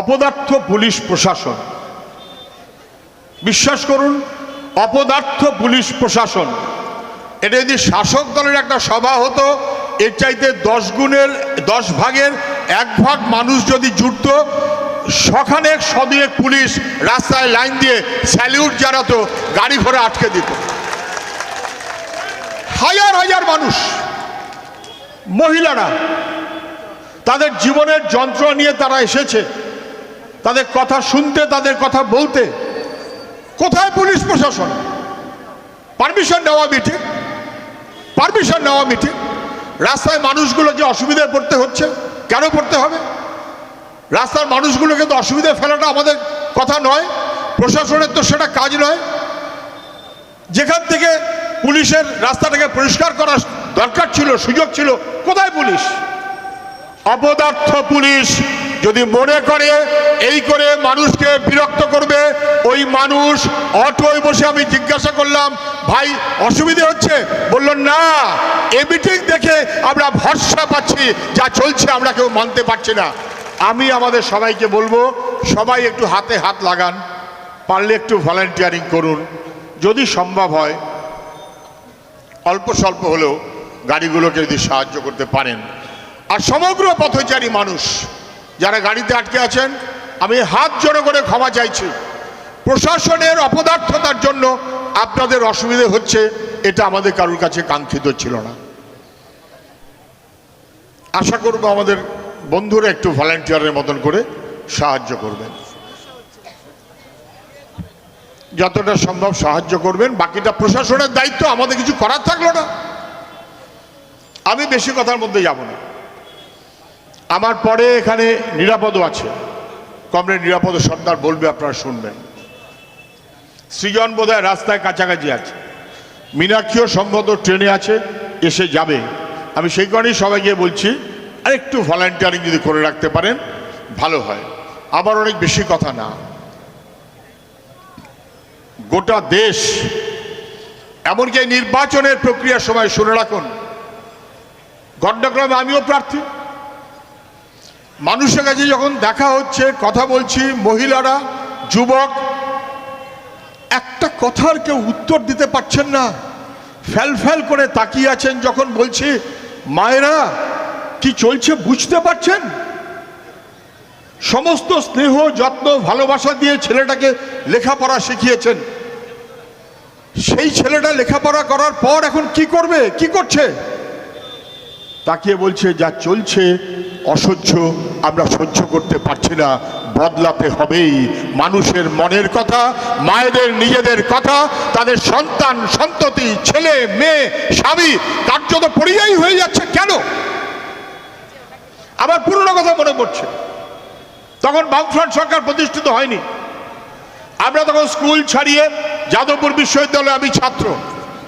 অপদার্থ পুলিশ প্রশাসন। বিশ্বাস করুন, অপদার্থ পুলিশ প্রশাসন। এটা যদি শাসক দলের একটা সভা হতো, এর চাইতে দশ গুণের, দশ ভাগের এক ভাগ মানুষ যদি জুটতো সখানেক সদিয়েক পুলিশ রাস্তায় লাইন দিয়ে স্যালিউট জানাতো, গাড়ি ঘোড়া আটকে দিত। হাজার হাজার মানুষ, মহিলারা, তাদের জীবনের যন্ত্র নিয়ে তারা এসেছে। তাদের কথা শুনতে, তাদের কথা বলতে। কোথায় পুলিশ প্রশাসন? পারমিশন নেওয়া মিটিং পারমিশন নেওয়া মিটিং রাস্তায় মানুষগুলো যে অসুবিধায় পড়তে হচ্ছে, কেন পড়তে হবে? রাস্তার মানুষগুলোকে তো অসুবিধায় ফেলাটা আমাদের কথা নয়, প্রশাসনের তো সেটা কাজ নয়। যেখান থেকে পুলিশের রাস্তাটাকে পরিষ্কার করার দরকার ছিল, সুযোগ ছিল, কোথায় পুলিশ? অপদার্থ পুলিশ যদি মনে করে এই করে মানুষকে বিরক্ত করবে, ওই মানুষ অটোয় বসে আমি জিজ্ঞাসা করলাম, ভাই, অসুবিধে হচ্ছে? বলল, না, এ মিটিং দেখে আমরা ভরসা পাচ্ছি, যা চলছে আমরা কেউ মানতে পারছি না। আমি আমাদের সবাইকে বলব, সবাই একটু হাতে হাত লাগান, পারলে একটু ভলান্টিয়ারিং করুন। যদি সম্ভব হয়, অল্প স্বল্প হলেও গাড়িগুলোকে যদি সাহায্য করতে পারেন। আর সমগ্র পথচারী মানুষ যারা গাড়িতে আটকে আছেন, আমি হাত জোড়ো করে ক্ষমা চাইছি। প্রশাসনের অপদার্থতার জন্য আপনাদের অসুবিধে হচ্ছে, এটা আমাদের কারোর কাছে কাঙ্ক্ষিত ছিল না। আশা করব আমাদের বন্ধুরা একটু ভলান্টিয়ারের মতন করে সাহায্য করবেন। যতটা সম্ভব সাহায্য করবেন, বাকিটা প্রশাসনের দায়িত্ব, আমাদের কিছু করার থাকল না। আমি বেশি কথার মধ্যে যাব না। আমার পরে এখানে নিরাপদও আছে। কমরেড নিরাপদ সর্দার বলবে, আপনারা শুনবেন। সৃজন বোধহয় রাস্তায় কাছাকাছি আছে। মীনাক্ষীও সম্ভবত ট্রেনে আছে, এসে যাবে। আমি সেই কারণেই সবাইকে বলছি আর একটু ভলান্টিয়ারিং যদি করে রাখতে পারেন, ভালো হয়। আবার অনেক বেশি কথা না। গোটা দেশ, এমনকি নির্বাচনের প্রক্রিয়ার সময় শুনে রাখুন ঘটনাক্রমে আমিও প্রার্থী। মানুষের কাছে যখন দেখা হচ্ছে, কথা বলছি, মহিলারা, যুবক, একটা কথার কেউ উত্তর দিতে পারছেন না। ফ্যাল ফ্যাল করে তাকিয়ে আছেন যখন বলছি, মায়েরা, কি চলছে বুঝতে পারছেন? সমস্ত স্নেহ, যত্ন, ভালোবাসা দিয়ে ছেলেটাকে লেখাপড়া শিখিয়েছেন। সেই ছেলেটা লেখাপড়া করার পর এখন কি করবে, কি করছে? তাকিয়ে বলছে, যা চলছে অসহ্য, আমরা সহ্য করতে পারছি না, বদলাতে হবেই। মানুষের মনের কথা, মায়েদের নিজেদের কথা, তাদের সন্তান, সন্ততি, ছেলে, মেয়ে, স্বামী তার কার্যত পরিযায়ী হয়ে যাচ্ছে কেন? আবার পুরনো কথা মনে পড়ছে। তখন বামফ্রন্ট সরকার প্রতিষ্ঠিত হয়নি। আমরা তখন স্কুল ছাড়িয়ে যাদবপুর বিশ্ববিদ্যালয়ে আমি ছাত্র,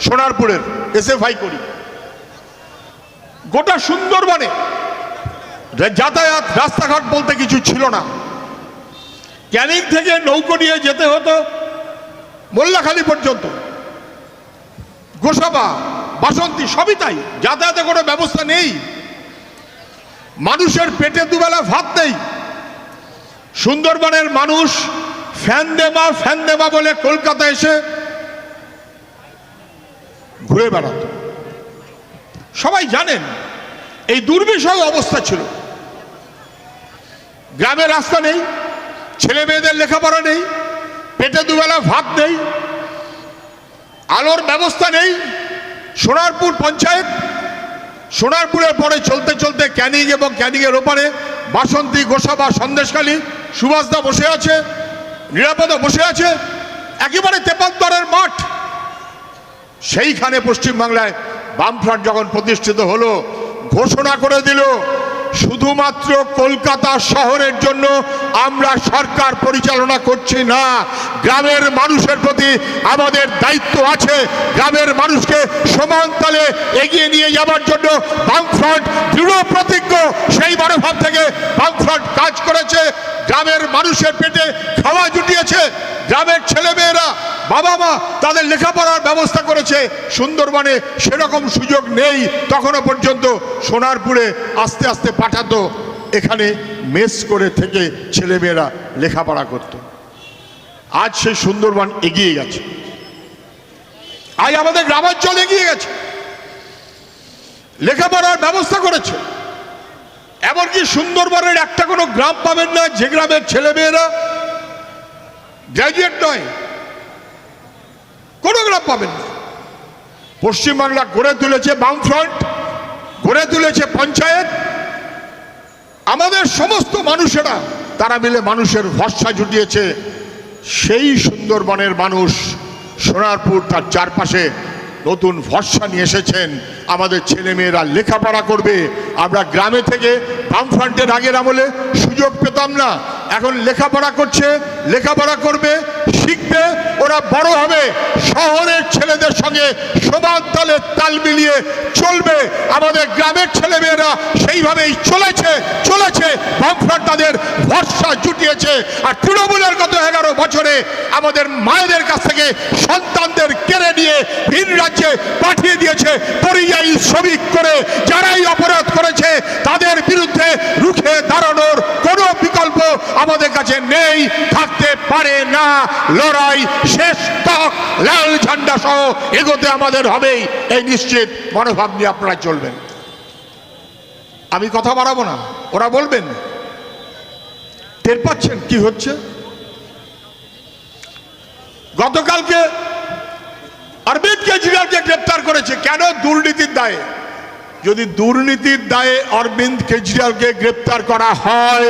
সোনারপুরের, এসএফআই করি। গোটা সুন্দরবনে যাতায়াত রাস্তাঘাট বলতে কিছু ছিল না। ক্যানিং থেকে নৌকো নিয়ে যেতে হতো। মোল্লাখালী পর্যন্ত। গোসাবা বাসন্তী সবই তাই। যাতায়াতে কোনো ব্যবস্থা নেই। মানুষের পেটে দুবেলা ভাত নেই। সুন্দরবনের মানুষ ফ্যান দেমা ফ্যান দেমা বলে কলকাতা এসে ঘুরে বেড়াতো। সবাই জানেন এই দুর্বিষহ অবস্থা ছিল। গ্রামে রাস্তা নেই, ছেলে মেয়েদের লেখাপড়া নেই, পেটে দুবেলা ভাত নেই, আলোর ব্যবস্থা নেই, সোনারপুর পঞ্চায়েত, সোনারপুরের পরে চলতে চলতে ক্যানিং এবং ক্যানিংয়ের ওপারে বাসন্তী, গোসাবা, সন্দেশখালী, সুভাষদা বসে আছে নিরাপদা বসে আছে, একেবারে তেপান্তরের মাঠ। সেইখানে পশ্চিমবাংলায় বামফ্রন্ট যখন প্রতিষ্ঠিত হলো, ঘোষণা করে দিল শুধুমাত্র কলকাতা শহরের জন্য আমরা সরকার পরিচালনা করছি না। গ্রামের মানুষের প্রতি আমাদের দায়িত্ব আছে। গ্রামের মানুষকে সমান তালে এগিয়ে নিয়ে যাওয়ার জন্য বামফ্রন্ট দৃঢ় প্রতিজ্ঞ, সেই মনোভাব থেকে বামফ্রন্ট কাজ করেছে। গ্রামের মানুষের পেটে খাওয়া জুটিয়েছে। গ্রামের ছেলেমেয়েরা বাবা মা তাদের লেখাপড়ার ব্যবস্থা করেছে। সুন্দরবনে সেরকম সুযোগ নেই। তখনও পর্যন্ত সোনারপুরে আস্তে আস্তে পাঠাতো। এখানে মেস করে থেকে ছেলেমেয়েরা লেখাপড়া করত। আজ সেই সুন্দরবন এগিয়ে গেছে। আজ আমাদের গ্রামাঞ্চল এগিয়ে গেছে। লেখাপড়ার ব্যবস্থা করেছে। এমনকি সুন্দরবনের একটা কোনো গ্রাম পাবেন না, যে গ্রামের ছেলেমেয়েরা গ্র্যাজুয়েট নয়। কোনো গ্রাম পাবেন না। পশ্চিমবাংলা গড়ে তুলেছে বামফ্রন্ট, গড়ে তুলেছে পঞ্চায়েত। আমাদের সমস্ত মানুষেরা, তারা মিলে মানুষের ভরসা জুটিয়েছে। সেই সুন্দরবনের মানুষ সোনারপুর তার চারপাশে নতুন ভরসা নিয়ে এসেছেন। আমাদের ছেলেমেয়েরা লেখাপড়া করবে। আমরা গ্রামে থেকে বামফ্রন্টের আগের আমলে সুযোগ পেতাম না। এখন লেখাপড়া করছে, লেখাপড়া করবে, শিখবে, ওরা বড় হবে। শহরের ছেলেদের সঙ্গে সমান তালে তাল মিলিয়ে চলবে। আমাদের গ্রামের ছেলেমেয়েরা সেইভাবেই চলেছে চলেছে। বামফ্রন্ট তাদের ভরসা জুটিয়েছে। আর তৃণমূলের গত এগারো বছরে আমাদের মায়েদের কাছ থেকে সন্তানদের কেড়ে নিয়ে ভিন রাজ্যে পাঠিয়ে দিয়েছে পরিযায়ী শ্রমিক করে। যারাই অপরাধ করেছে, তাদের বিরুদ্ধে রুখে দাঁড়ানোর আমাদের কাছে নেই, থাকতে পারে না। লড়াই শেষ তক, লাল ঝান্ডা সহ এগোতে আমাদের হবেই। এই নিশ্চিত মনোভাব নিয়ে আপনারা চলবেন। আমি কথা বাড়াবো না, ওরা বলবেন। টের পাচ্ছেন কি হচ্ছে? গতকালকে অরবিন্দ কেজরিওয়ালকে গ্রেপ্তার করেছে। কেন? দুর্নীতির দায়ে। যদি দুর্নীতির দায়ে অরবিন্দ কেজরিওয়ালকে গ্রেপ্তার করা হয়,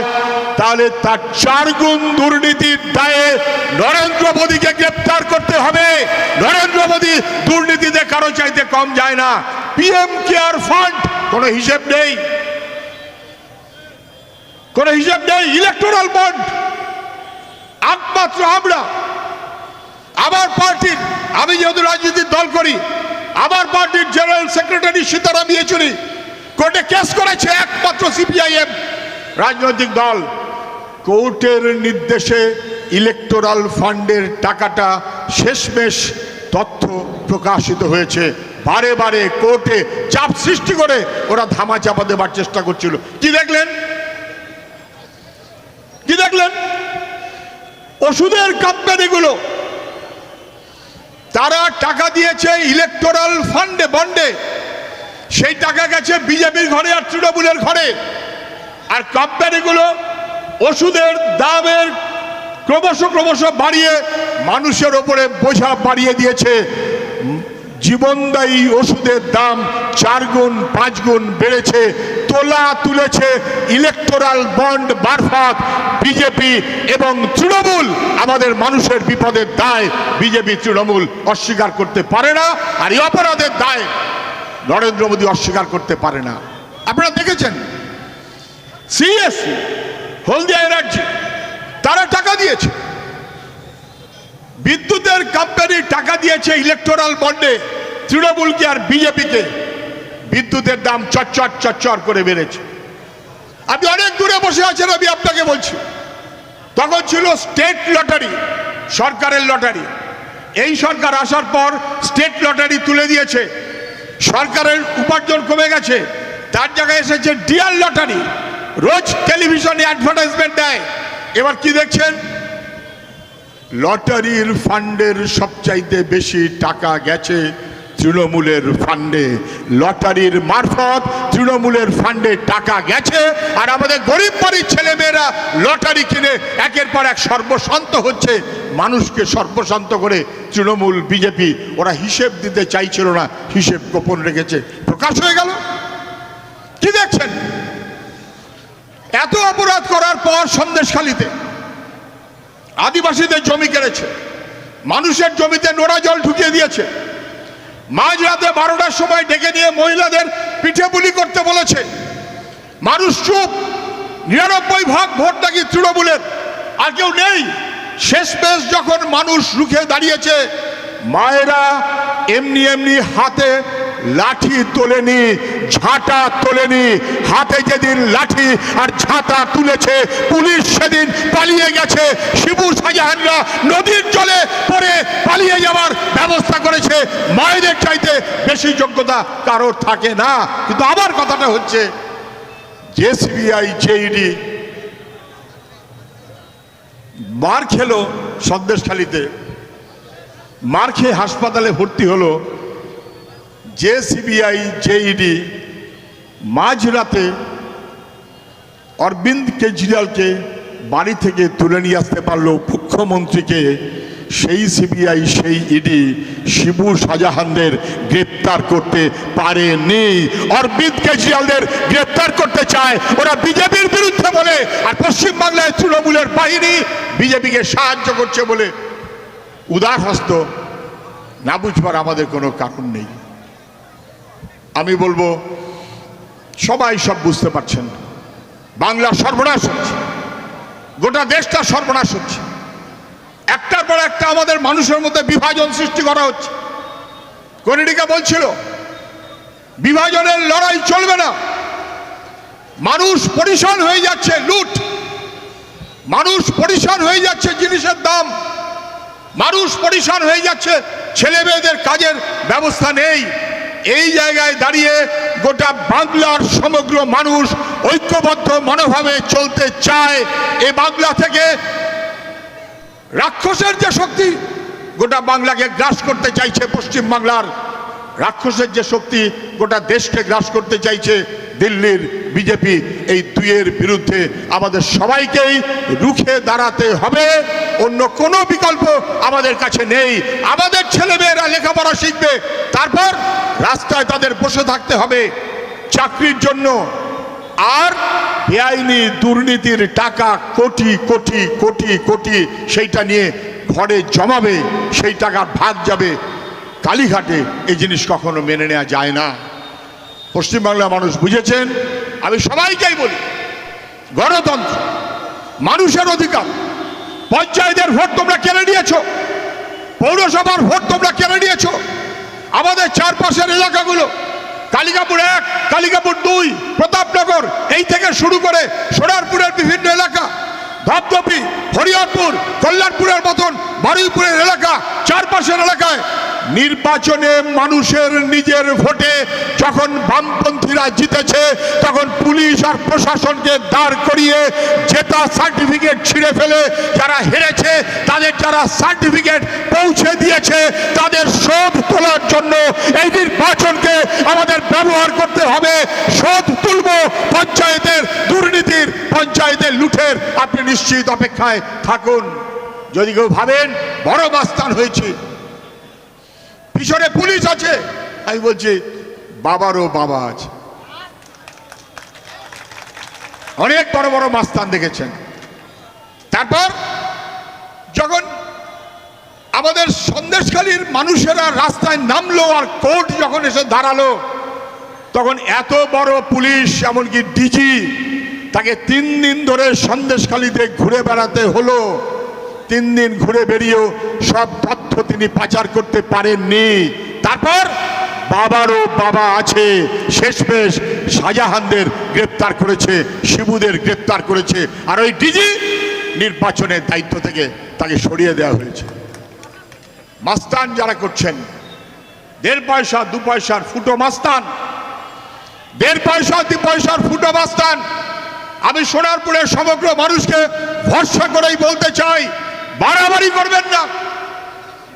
তাহলে তার চার গুণ দুর্নীতির দায়ে নরেন্দ্র মোদীকে গ্রেপ্তার করতে হবে। নরেন্দ্র মোদী দুর্নীতিতে কারও চাইতে কম যায় না। পিএম কেয়ার ফান্ড, কোনো হিসেব নেই। কোনো হিসেব নেই, ইলেকটোরাল বন্ড। একমাত্র আমরা, আমার পার্টির, আমি যেহেতু রাজনীতির দল করি আমার পার্টির জেনারেল সেক্রেটারি সীতারাম ইয়েচুরি কোর্টে কেস করেছে একমাত্র সিপিআইএম রাজনৈতিক দল। কোর্টের নির্দেশে ইলেকটোরাল ফান্ডের টাকাটা শেষমেশ তথ্য প্রকাশিত হয়েছে। বারে বারে কোর্টে চাপ সৃষ্টি করে ওরা ধামা চাপা দেবার চেষ্টা করছিল। কি দেখলেন? কি দেখলেন? ওষুধের কোম্পানিগুলো তারা টাকা দিয়েছে ইলেকটোরাল ফান্ডে বন্ডে সেই টাকা গেছে বিজেপির ঘরে আর তৃণমূলের ঘরে। আর কোম্পানিগুলো ওষুধের দামের ক্রমশ ক্রমশ বাড়িয়ে মানুষের ওপরে বোঝা বাড়িয়ে দিয়েছে। জীবনদায়ী ওষুধের দাম চার গুণ, পাঁচ গুণ বেড়েছে। তোলা তুলেছে ইলেকটোরাল বন্ড মারফত বিজেপি এবং তৃণমূল। আমাদের মানুষের বিপদের দায় বিজেপি তৃণমূল অস্বীকার করতে পারে না আর এই অপরাধের দায় নরেন্দ্র মোদী অস্বীকার করতে পারে না। আপনারা দেখেছেন? সিএসসি হলদিয়া এনার্জি তারা টাকা দিয়েছে। বিদ্যুতের কোম্পানি টাকা দিয়েছে ইলেকটোরাল বন্ডে তৃণমূলকে আর বিজেপিকে? বিদ্যুতের দাম চচ্চর চচ্চর করে বেড়েছে। আপনি অনেক দূরে বসে আছেন, আমি আপনাকে বলছি। তখন ছিল স্টেট লটারি সরকারের লটারি এই সরকার আসার পর স্টেট লটারি তুলে দিয়েছে। সরকারের উপার্জন কমে গেছে। তার জায়গায় এসেছে ডিয়ার লটারি রোজ টেলিভিশনে অ্যাডভার্টাইজমেন্ট দেয়। এবার কি দেখছেন? লটারির ফান্ডের সবচাইতে বেশি টাকা গেছে। তৃণমূলের ফান্ডে। লটারির মারফত তৃণমূলের ফান্ডে টাকা গেছে, আর আমাদের গরিব বাড়ির ছেলেমেয়েরা লটারি কিনে একের পর এক সর্বশান্ত হচ্ছে। মানুষকে সর্বশান্ত করে তৃণমূল, বিজেপি, ওরা হিসেব দিতে চাইছিল না, হিসেব গোপন রেখেছে। প্রকাশ হয়ে গেল। কি দেখছেন? এত অপরাধ করার পর সন্দেশখালিতে আদিবাসীদের জমি কেড়েছে। মানুষের জমিতে নোড়া জল ঢুকিয়ে দিয়েছে। মাঝরাতে বারোটার সময় ডেকে নিয়ে মহিলাদের পিঠে বুলি করতে বলেছে। মানুষ চুপ, নিরানব্বই ভাগ ভোট নাকি তৃণমূলের, আর কেউ নেই। শেষ পেশ যখন মানুষ রুখে দাঁড়িয়েছে, মায়েরা এমনি এমনি হাতে লাঠি তোলেনি, ঝাঁটা তোলেনি। হাতে যেদিন লাঠি আর ঝাঁটা তুলেছে, পুলিশ সেদিন পালিয়ে গেছে। শিবু শাহজাহানরা নদীর জলে পড়ে পালিয়ে যাওয়ার ব্যবস্থা করেছে। মায়েদের চাইতে বেশি যোগ্যতা কারোর থাকে না। কিন্তু আবার কথাটা হচ্ছে যে সিবিআই জেইডি মার খেলো সন্দেশখালিতে। মার খেয়ে হাসপাতালে ভর্তি হলো। যে সিবিআই জেইডি, মাঝরাতে অরবিন্দ কেজরিওয়ালকে বাড়ি থেকে তুলে নিয়ে আসতে পারল মুখ্যমন্ত্রীকে। সেই সিবিআই, সেই ইডি, শিবু শাহজাহানদের গ্রেপ্তার করতে পারেনি। অরবিন্দ কেজরিওয়ালদের গ্রেপ্তার করতে চায় ওরা বিজেপির বিরুদ্ধে বলে, আর পশ্চিমবাংলায় তৃণমূলের বাহিনী বিজেপিকে সাহায্য করছে বলে। উদার হস্ত না বুঝবার আমাদের কোনো কারণ নেই। আমি বলব, সবাই সব বুঝতে পারছেন। বাংলার সর্বনাশ হচ্ছে। গোটা দেশটা সর্বনাশ হচ্ছে। একটার পর একটা আমাদের মানুষের মধ্যে বিভাজন সৃষ্টি করা হচ্ছে। কনিডিকা বলছিল, বিভাজনের লড়াই চলবে না। মানুষ পরিশান হয়ে যাচ্ছে, লুট। মানুষ পরিশান হয়ে যাচ্ছে জিনিসের দাম। মানুষ পরিশান হয়ে যাচ্ছে ছেলে মেয়েদের কাজের ব্যবস্থা নেই। এই জায়গায় দাঁড়িয়ে গোটা বাংলার সমগ্র মানুষ ঐক্যবদ্ধ মনোভাবে চলতে চায়। এ বাংলা থেকে রাক্ষসের যে শক্তি, গোটা বাংলাকে গ্রাস করতে চাইছে পশ্চিম বাংলার রাক্ষসের যে শক্তি, গোটা দেশকে গ্রাস করতে চাইছে দিল্লির বিজেপি এই দুইয়ের বিরুদ্ধে আমাদের সবাইকেই রুখে দাঁড়াতে হবে। অন্য কোনো বিকল্প আমাদের কাছে নেই। আমাদের ছেলেমেয়েরা লেখাপড়া শিখবে, তারপর রাস্তায় তাদের বসে থাকতে হবে চাকরির জন্য। আর বেআইনি দুর্নীতির টাকা কোটি কোটি কোটি কোটি সেইটা নিয়ে ঘরে জমাবে, সেই টাকার ভাগ যাবে। কালীঘাটে এই জিনিস কখনো মেনে নেওয়া যায় না। পশ্চিমবাংলার মানুষ বুঝেছেন? আমি সবাইকেই বলি, গণতন্ত্র, মানুষের অধিকার, পঞ্চায়েতের ভোট তোমরা কেড়ে নিয়েছ, পৌরসভার ভোট তোমরা কেড়ে নিয়েছ, আমাদের চারপাশের এলাকাগুলো, কালিকাপুর এক, কালিকাপুর দুই, প্রতাপনগর, এই থেকে শুরু করে সোনারপুরের বিভিন্ন এলাকা ধপধপি হরিহরপুর, কল্যাণপুরের মতন বারুইপুরের এলাকা, চারপাশের এলাকায় নির্বাচনে মানুষের নিজের ভোটে যখন বামপন্থীরা জিতেছে, তখন পুলিশ আর প্রশাসনকে দাঁড় করিয়ে জেতা সার্টিফিকেট ছিঁড়ে ফেলে। যারা হেরেছে, তাদের যারা সার্টিফিকেট পৌঁছে দিয়েছে, তাদের শোধ তোলার জন্য এই নির্বাচনকে আমাদের ব্যবহার করতে হবে। শোধ তুলব পঞ্চায়েতের দুর্নীতির, পঞ্চায়েতের লুঠের। আপনি নিশ্চিত অপেক্ষায় থাকুন। যদি কেউ ভাবেন, বড় মাস্তান হয়েছে। পিছনে পুলিশ আছে। আমি বলছি, বাবারও বাবা আছে। অনেক বড় বড় মাস্তান দেখেছেন। তারপর যখন আমাদের সন্দেশখালীর মানুষেরা রাস্তায় নামলো আর কোর্ট যখন এসে দাঁড়াল, তখন এত বড় পুলিশ, এমনকি ডিজি, তাকে তিন দিন ধরে সন্দেশখালীতে ঘুরে বেড়াতে হলো। তিন দিন ঘুরে বেরিয়েও সব তিনি পাচার করতে পারেননি। তারপর বাবারও বাবা আছে, শেষমেশ শাহজাহানদের গ্রেপ্তার করেছে, শিবুদের গ্রেপ্তার করেছে। আর ওই ডিজি নির্বাচনের দায়িত্ব থেকে তাকে সরিয়ে দেওয়া হয়েছে। মাস্তান যারা করছেন, দেড় পয়সা, দু পয়সার ফুটো মাস্তান। দেড় পয়সা, দু পয়সার ফুটো মাস্তান। আমি সোনারপুরের সমগ্র মানুষকে ভরসা করেই বলতে চাই, বাড়াবাড়ি করবেন না।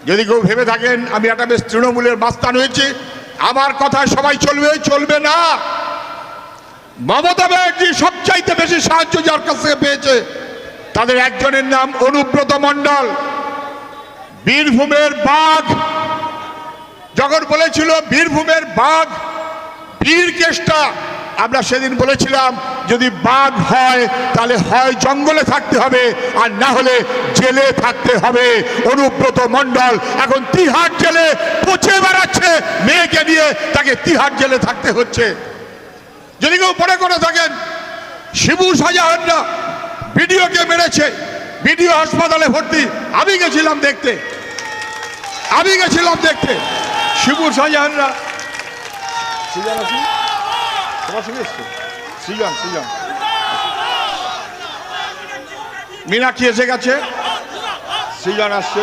যদি কেউ ভেবে থাকেন, আমি একটা বেশ তৃণমূলের মাস্তান হয়েছে, আমার কথায় সবাই চলবে চলবে না। মমতা ব্যানার্জি সবচাইতে বেশি সাহায্য যার কাছ থেকে পেয়েছে, তাদের একজনের নাম অনুব্রত মণ্ডল। বীরভূমের বাঘ, যখন বলেছিল বীরভূমের বাঘ, বীর কেষ্টা আমরা সেদিন বলেছিলাম, যদি বাঘ হয়, তাহলে হয় জঙ্গলে থাকতে হবে, আর না হলে জেলে থাকতে হবে। অনুব্রত মণ্ডল এখন তিহার জেলে পচে বেড়াচ্ছে, মেয়েকে নিয়ে তাকে তিহার জেলে থাকতে হচ্ছে। যদি কেউ মনে করে থাকেন, শিবু শাহজাহানরা ভিডিওকে মেরেছে ভিডিও হাসপাতালে ভর্তি, আমি গেছিলাম দেখতে। আমি গেছিলাম দেখতে। শিবু শাহজাহানরা তোমার সঙ্গে এসছে সৃজন সৃজন মীনাক্ষী এসে গেছে সৃজন আসছে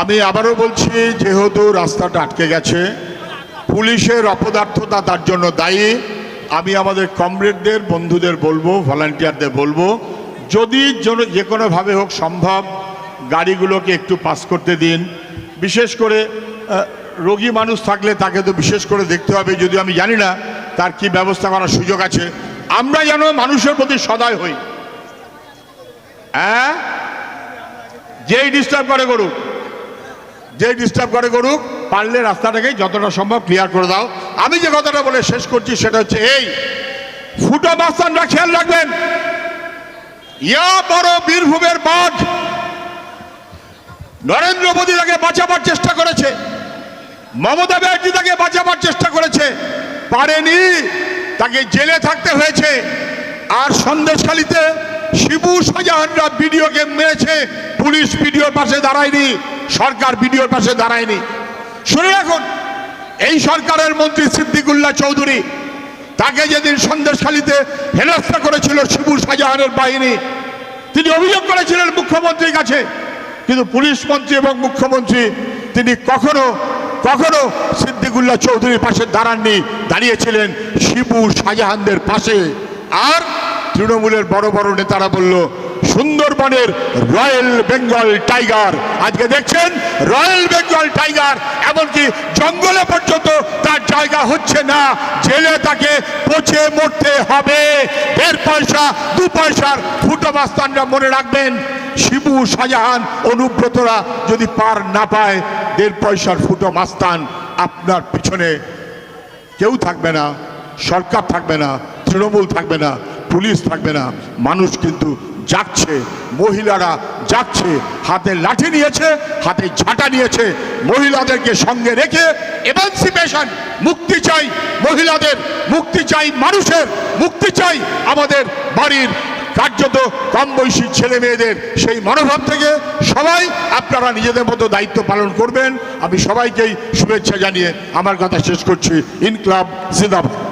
আমি আবারও বলছি, যেহেতু রাস্তাটা আটকে গেছে, পুলিশের অপদার্থতা তার জন্য দায়ী। আমি আমাদের কমরেডদের, বন্ধুদের বলব, ভলান্টিয়ারদের বলব, যদি যে কোনোভাবে হোক সম্ভব, গাড়িগুলোকে একটু পাস করতে দিন। বিশেষ করে রোগী মানুষ থাকলে তাকে তো বিশেষ করে দেখতে হবে যদি আমি জানি না তার কি ব্যবস্থা করার সুযোগ আছে। আমরা যেন মানুষের প্রতি সদয় হই। হ্যাঁ? যেই ডিস্টার্ব করে করুক, যেই ডিস্টার্ব করে করুক, পারলে রাস্তাটাকে যতটা সম্ভব ক্লিয়ার করে দাও। আমি যে কথাটা বলে শেষ করছি সেটা হচ্ছে এই, ফুটো বাস্তানরা খেয়াল রাখবেন। ইয়া বড় বীরভূমের বাঘ নরেন্দ্র মোদী তাকে বাঁচাবার চেষ্টা করেছে। মমতা ব্যানার্জি তাকে বাঁচাবার চেষ্টা করেছে। পারেনি, তাকে জেলে থাকতে হয়েছে। আর সন্দেশখালিতে শিবু শাহজাহানরা বিডিওকে মেরেছে। পুলিশ বিডিওর পাশে দাঁড়ায়নি, সরকার বিডিওর পাশে দাঁড়ায়নি। শুনে রাখুন, এই সরকারের মন্ত্রী সিদ্দিকুল্লাহ চৌধুরী তাকে যেদিন সন্দেশখালিতে হেনস্থা করেছিল শিবু শাহজাহানের বাহিনী, তিনি অভিযোগ করেছিলেন মুখ্যমন্ত্রীর কাছে। কিন্তু পুলিশ মন্ত্রী এবং মুখ্যমন্ত্রী তিনি কখনো কখনো সিদ্দিকুল্লাহ চৌধুরীর পাশে দাঁড়াননি, দাঁড়িয়েছিলেন শিবু শাহজাহানদের পাশে। আর তৃণমূলের বড় বড় নেতারা বলল, সুন্দরবনের রয়্যাল বেঙ্গল টাইগার। আজকে দেখছেন, রয়্যাল বেঙ্গল টাইগার, এমনকি জঙ্গলে পর্যন্ত তার জায়গা হচ্ছে না, জেলে তাকে পচে মরতে হবে। দেড় পয়সা, দু পয়সার ফুটো মনে রাখবেন। শিবু শাহজাহান অনুব্রতরা যদি পার না পায়, দেড় পয়সার ফুটো মাস্তান আপনার পিছনে। কেউ থাকবে না, সরকার থাকবে না, তৃণমূল থাকবে না, পুলিশ থাকবে না, মানুষ কিন্তু যাচ্ছে মহিলারা যাচ্ছে হাতে লাঠি নিয়েছে, হাতে ঝাঁটা নিয়েছে, মহিলাদেরকে সঙ্গে রেখে এমানসিপেশন মুক্তি চাই, মহিলাদের মুক্তি চাই, মানুষের মুক্তি চাই, আমাদের বাড়ির কার্যত কম বয়সী ছেলে মেয়েদের সেই মনোভাব থেকে সবাই আপনারা নিজেদের মতো দায়িত্ব পালন করবেন। আমি সবাইকেই শুভেচ্ছা জানিয়ে আমার কথা শেষ করছি। ইনক্লাব জিন্দাবাদ